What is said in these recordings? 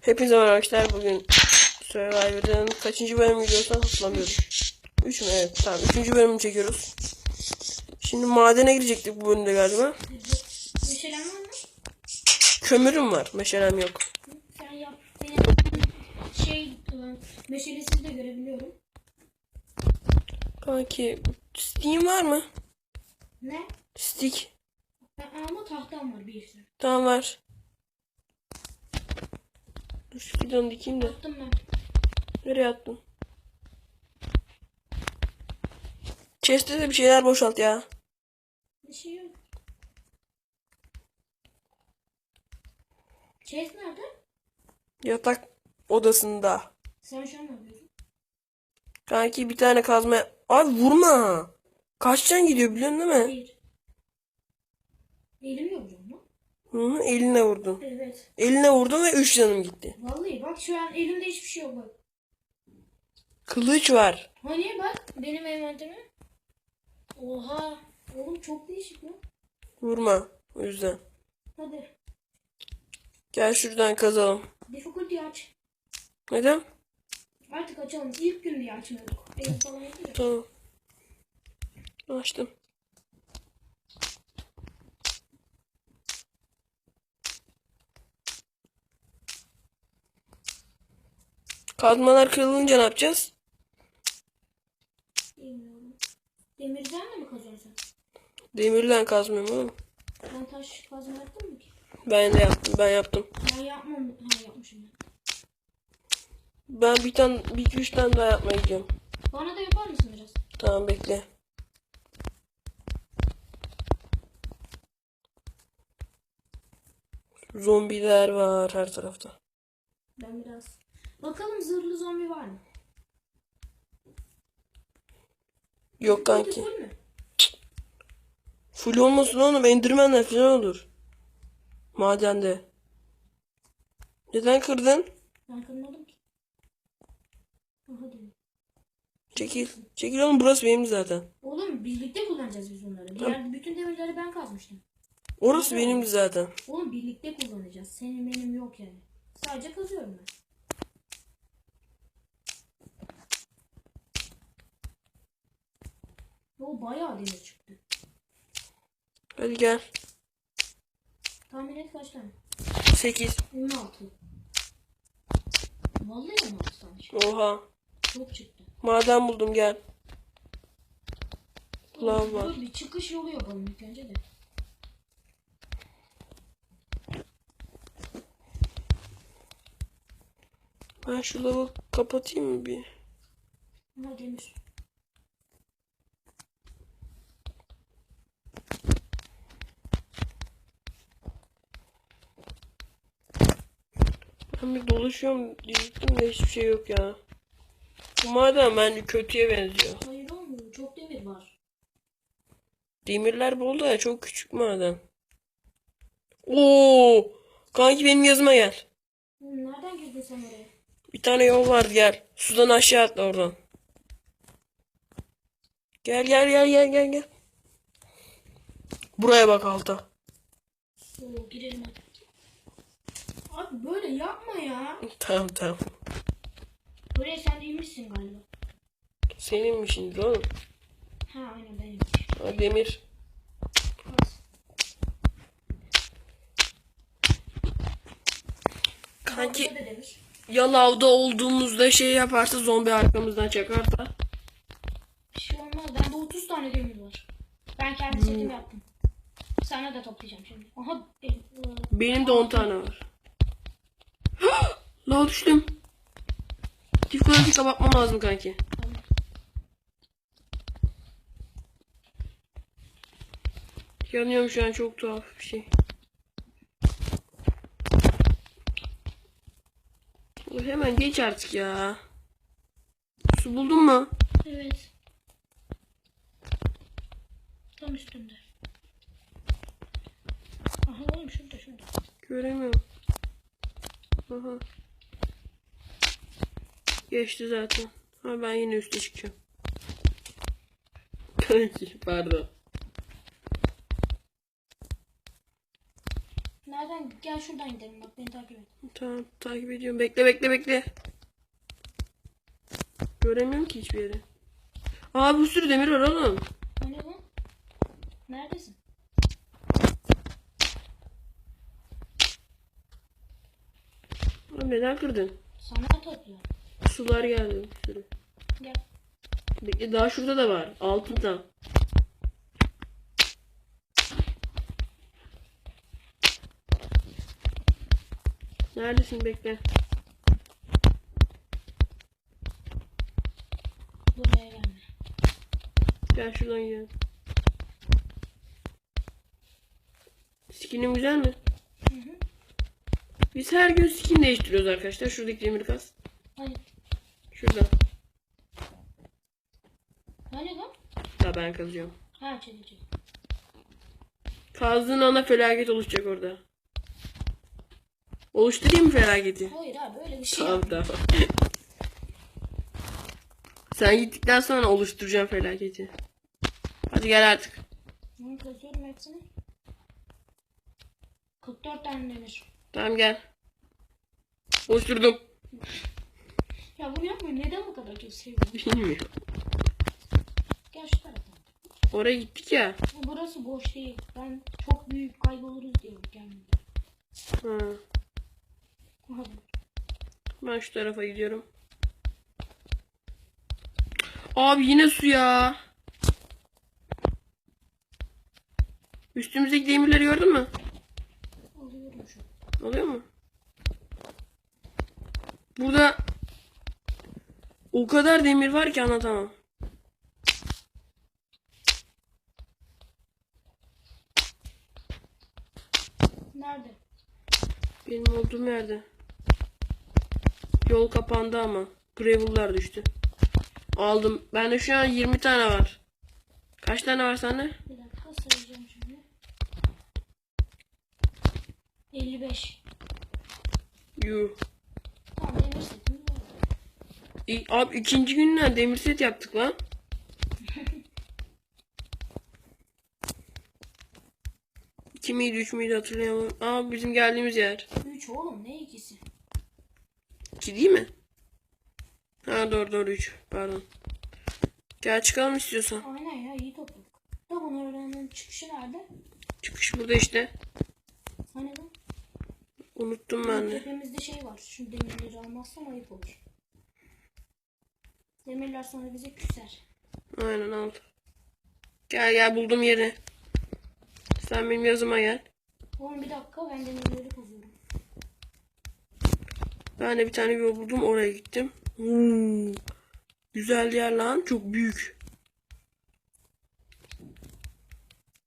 Hepinize merhaba arkadaşlar. Bugün Survivor'ın kaçıncı bölümü gidiyorsan hatırlamıyorum. 3 mü? Evet tamam. 3. bölümünü çekiyoruz. Şimdi madene girecektik bu bölümde galiba. Meşalen var mı? Kömürüm var. Meşalem yok. Sen yap. Senin şey meşalesiz de görebiliyorum. Kanki stick'in var mı? Ne? Stick. Ama tahtam var bir sürü. Tamam var. Dur şu fidanı dikeyim de. Attım ben. Nereye attın? Chest'te de bir şeyler boşalt ya. Bir şey yok. Chase nerede? Yatak odasında. Sen şu an ne yapıyorsun? Kanki bir tane kazma... Abi vurma. Kaç can gidiyor biliyorsun değil mi? Hayır. Elim yok? Hı hı, eline vurdun. Evet. Eline vurdun ve 3 canım gitti. Vallahi bak şu an elimde hiçbir şey yok bak. Kılıç var. Hani bak benim envanterime. Oha. Oğlum çok değişik lan. Vurma. O yüzden. Hadi. Gel şuradan kazalım. Difficulty aç. Neden? Artık açalım. İlk gün diye açmıyorduk. Falan. Tamam. Açtım. Kazmalar kırılınca ne yapacağız? Bilmiyorum. Demirden de mi kazıyorsun? Demirle kazmıyorum oğlum. Ben taş kazma yaptım mı ki? Ben de yaptım. Ben yaptım. Ben yapmam. Ha yapmışım ben. Ben bir tane, bir iki üç tane daha yapmaya gidiyorum. Bana da yapar mısın biraz? Tamam bekle. Zombiler var her tarafta. Ben biraz. Bakalım zırhlı zombi var mı? Yok kanki. full olmasın oğlum endirmenler falan olur. Madende. Neden kırdın? Ben kırmadım ki. Hadi. Çekil. Çekil oğlum burası benim zaten. Oğlum birlikte kullanacağız biz bunları. Diğer bütün demirleri ben kazmıştım. Orası benim zaten. Oğlum birlikte kullanacağız. Senin benim yok yani. Sadece kazıyorum ben. O bayağı demir çıktı. Hadi gel. Tahmin et kaç tane? 8. 16. Vallahi 16 tane. Oha. Çok çıktı. Maden buldum gel. Lav var. Dur bir çıkış yolu yapalım ilk önce de. Ben şu lavı kapatayım mı bir? Ha demir. Ben bir dolaşıyorum diyecektim de hiçbir şey yok ya. Bu maden bence kötüye benziyor. Hayır olmuyor. Çok demir var. Demirler bol da çok küçük maden. Oo! Kanki benim yazıma gel. Nereden girdin sen oraya? Bir tane yol var gel. Sudan aşağı atla oradan. Gel gel gel gel gel gel. Buraya bak alta. Oo girelim hadi. Abi böyle yapma ya. Tamam tamam. Buraya sen de inmişsin galiba. Senin mi şimdi oğlum? Ha aynen benim. Ha, demir. Kanki da ya lavda olduğumuzda şey yaparsa zombi arkamızdan çakarsa. Bir şey olmaz. Bende 30 tane demir var. Ben kendi setimi yaptım. Sana da toplayacağım şimdi. Aha. Benim de 10 tane var. Lav düştüm. Difficulty kapatmam lazım kanki. Yanıyorum şu an çok tuhaf bir şey. Ulan Hemen geç artık ya. Su buldun mu? Evet. Tam üstünde. Aha oğlum şurada şurada. Göremiyorum. Aha. Geçti zaten. Ha ben yine üste çıkacağım. Pardon. Nereden? gel şuradan gidelim bak beni takip et. Tamam takip ediyorum. Bekle bekle bekle. Göremiyorum ki hiçbir yeri. Aa bir sürü demir var oğlum. Hani bu? Neredesin? Oğlum neden kırdın? Sana topluyorum. Sular geldi bir sürü. Gel. Bekle daha şurada da var. Altında. Neredesin bekle. Buraya gelme. Gel şuradan gel. Skinim güzel mi? Hı hı. Biz her gün skin değiştiriyoruz arkadaşlar. Şuradaki demir kas. Hani, Şurada. hani lan? Daha ben kazıyorum. Ha çekici. Kazdığın anda felaket oluşacak orada. Oluşturayım mı felaketi? Hayır abi öyle bir şey Tamam yok. tamam. Sen gittikten sonra oluşturacağım felaketi. Hadi gel artık. Ben kazıyorum hepsini. 44 tane demir. Tamam gel. Oluşturdum. Ya bunu yapma neden bu kadar çok seviyorsun? Bilmiyorum. Gel şu tarafa. Oraya gittik ya. Ya Burası boş değil. Ben çok büyük kayboluruz diyorum kendime. Ha. Ben şu tarafa gidiyorum. Abi yine su ya. Üstümüzdeki demirleri gördün mü? Alıyorum şu. an. Oluyor mu? Burada o kadar demir var ki anlatamam. Nerede? Benim olduğum yerde. Yol kapandı ama. Gravel'lar düştü. Aldım. Bende şu an 20 tane var. Kaç tane var sende? Bir dakika sayacağım şimdi. 55. Yuh. Abi ikinci günden demir set yaptık lan. İki miydi üç müydü hatırlayamam. Aa bizim geldiğimiz yer. 3 oğlum ne ikisi? İki değil mi? Ha doğru doğru üç. Pardon. Gel çıkalım istiyorsan. Aynen ya iyi topladık. Da bunu öğrenenin çıkışı nerede? Çıkış burada işte. Hani lan? Unuttum ben de. Tepemizde şey var. Şu demirleri almazsam ayıp olur. Demirler sonra bize küser. Aynen al. Gel gel buldum yeri. Sen benim yazıma gel. Oğlum bir dakika ben demirleri kazıyorum. Ben de bir tane yol buldum oraya gittim. Hmm. Güzel yer lan çok büyük.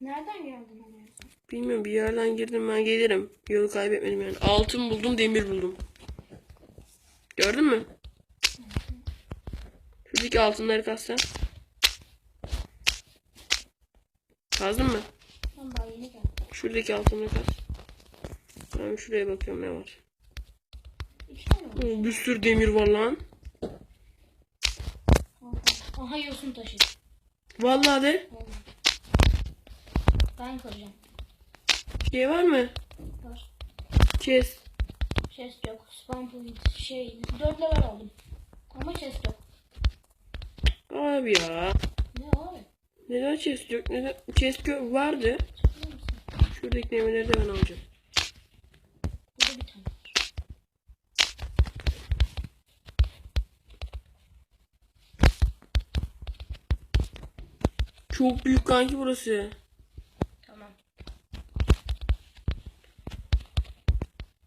Nereden geldin oraya? Bilmiyorum bir yerden girdim ben gelirim. Yolu kaybetmedim yani. Altın buldum demir buldum. Gördün mü? Şuradaki altınları kaz sen. Kazdın mı? Şuradaki altınları kaz. Ben şuraya bakıyorum ne var. Tane var. Oo, bir sürü demir var lan. Aha yosun taşı. Vallahi de. Vallahi. Ben kıracağım. Şey var mı? Var. Chest. Chest yok. Spam point şey. 4 level aldım. Ama chest yok. Abi ya. Ne abi? Neden chest yok? Neden? Chest gö- vardı. Şuradaki demirleri de ben alacağım. Çok büyük kanki burası. Tamam.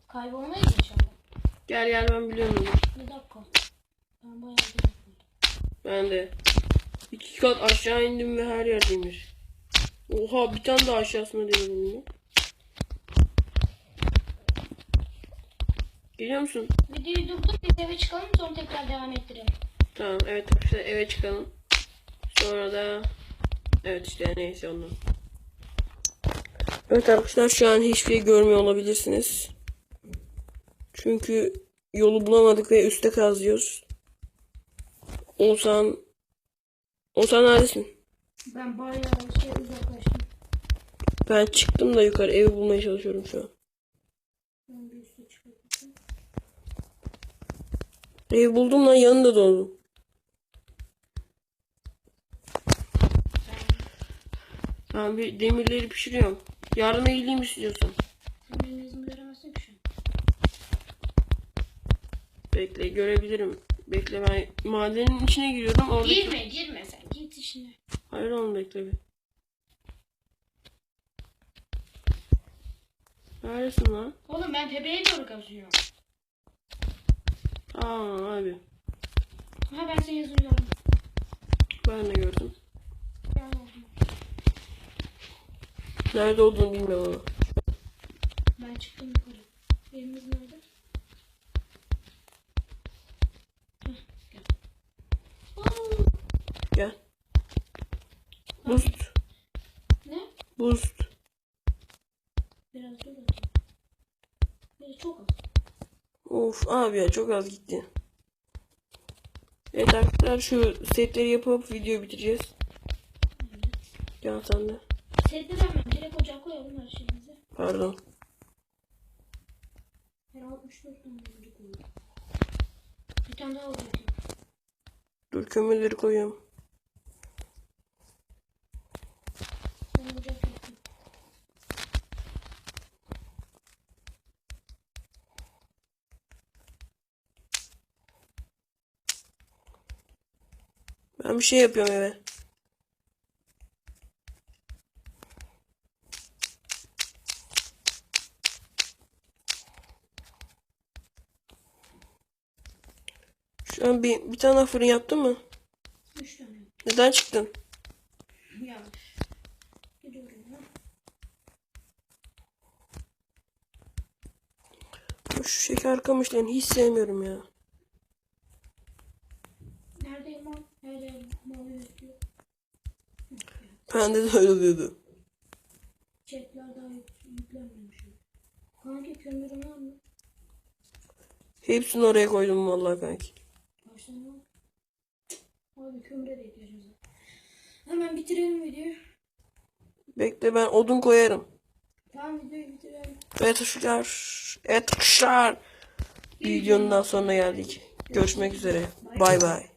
Kaybolmayız inşallah. Gel gel ben biliyorum. Bir dakika. Ben bayağı bir buldum. Ben de. İki kat aşağı indim ve her yer demir. Oha bir tane daha aşağısına demir buldum. Geliyor musun? Videoyu durdur biz eve çıkalım sonra tekrar devam ettirelim. Tamam evet arkadaşlar eve çıkalım. Sonra da evet işte neyse ondan. Evet arkadaşlar şu an hiçbir şey görmüyor olabilirsiniz. Çünkü yolu bulamadık ve üstte kazıyoruz. Ozan. Ozan neredesin? Ben bayağı şey uzaklaştım. Ben çıktım da yukarı evi bulmaya çalışıyorum şu an. Ben bir. Evi buldum lan yanında dondum. Ben bir demirleri pişiriyorum. Yardım edeyim istiyorsan. Sen benim izin veremezsin ki. Bekle görebilirim. Bekle ben madenin içine giriyorum. Orada... Girme girme sen git işine. Hayır oğlum bekle bir. Neredesin lan? Oğlum ben tepeye doğru kazıyorum. Aa abi. Ha ben yüzünü gördüm. Ben de gördüm. Nerede olduğunu bilmiyorum ama. Ben çıktım yukarı. Nerede? Heh, gel. Aa, Gel. Boost. ne? Boost. Biraz dur. Biraz çok az. Of abi ya çok az gitti. Evet arkadaşlar şu setleri yapıp video bitireceğiz. Evet. Gel sen de. Setleri hemen direkt ocağa koyalım her şeyimizi. Pardon. Her 64 tane ocak koyuyor. Bir tane daha yok. Dur kömürleri koyuyorum. Ben ocak yaptım. Ben bir şey yapıyorum eve. Şu an bir, bir tane fırın yaptın mı? 3 tane. Neden çıktın? Yanlış. Şu şeker kamışlarını hiç sevmiyorum ya. Yer mavi gözüküyor. Bende de öyle oluyordu. Chatler daha yük yüklenmemiş. Kanki kömürün var mı? Hepsini oraya koydum vallahi kanki. Var? Abi kömüre de ihtiyacımız var. Hemen bitirelim videoyu. Bekle ben odun koyarım. Tamam videoyu bitirelim. Evet arkadaşlar. Evet arkadaşlar. Videonun daha sonuna geldik. Görüşmek üzere. Bay bay.